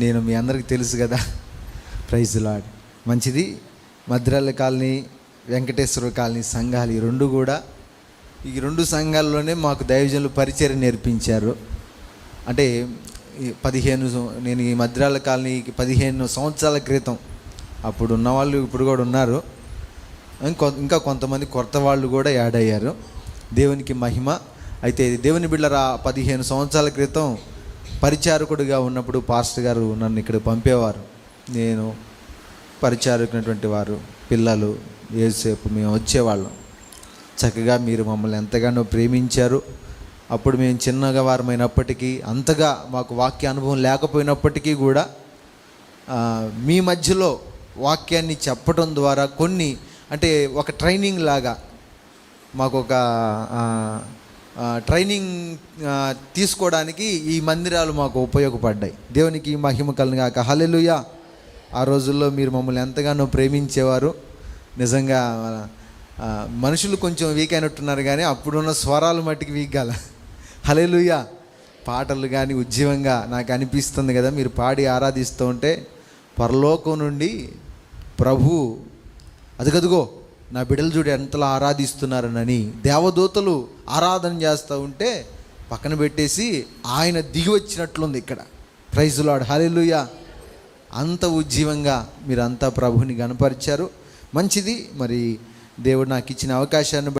నేను మీ అందరికి తెలుసు కదా. ప్రైజ్ లాడ్ మంచిది. మద్రాల కాలనీ వెంకటేశ్వర కాలనీ సంఘాలు ఈ రెండు కూడా ఈ రెండు సంఘాల్లోనే మాకు దైవజనులు పరిచయం నేర్పించారు. అంటే ఈ పదిహేను నేను ఈ మద్రాల కాలనీకి పదిహేను సంవత్సరాల క్రితం అప్పుడు ఉన్నవాళ్ళు ఇప్పుడు కూడా ఉన్నారు. ఇంకా కొంతమంది కొత్త వాళ్ళు కూడా యాడ్ అయ్యారు. దేవునికి మహిమ. అయితే దేవుని బిళ్ళరా పదిహేను సంవత్సరాల క్రితం పరిచారకుడిగా ఉన్నప్పుడు పాస్టర్ గారు నన్ను ఇక్కడ పంపేవారు. నేను పరిచారకునటువంటి వారు పిల్లలు ఏసేపు మేము వచ్చేవాళ్ళం. చక్కగా మీరు మమ్మల్ని ఎంతగానో ప్రేమించారు. అప్పుడు మేము చిన్నగా వారమైనప్పటికీ అంతగా మాకు వాక్య అనుభవం లేకపోయినప్పటికీ కూడా మీ మధ్యలో వాక్యాన్ని చెప్పడం ద్వారా కొన్ని అంటే ఒక ట్రైనింగ్ లాగా మాకు ఒక ట్రైనింగ్ తీసుకోవడానికి ఈ మందిరాలు మాకు ఉపయోగపడ్డాయి. దేవునికి మహిమ కలుగాక. హలెలుయ ఆ రోజుల్లో మీరు మమ్మల్ని ఎంతగానో ప్రేమించేవారు. నిజంగా మనుషులు కొంచెం వీక్ అయినట్టున్నారు కానీ అప్పుడున్న స్వరాలు మట్టికి వీక్ గల హలెలుయ పాటలు కానీ ఉజ్జీవంగా నాకు అనిపిస్తుంది కదా మీరు పాడి ఆరాధిస్తూ ఉంటే పరలోకం నుండి ప్రభు అదిగదుగో నా బిడ్డలు చూడు ఎంతలా ఆరాధిస్తున్నారనని దేవదూతలు ఆరాధన చేస్తూ ఉంటే పక్కన పెట్టేసి ఆయన దిగి వచ్చినట్లుంది ఇక్కడ. ప్రైజ్ లాడ్ హల్లెలూయా అంత ఉజ్జీవంగా మీరంతా ప్రభుని కనపరిచారు మంచిది. మరి దేవుడు నాకు ఇచ్చిన అవకాశాన్ని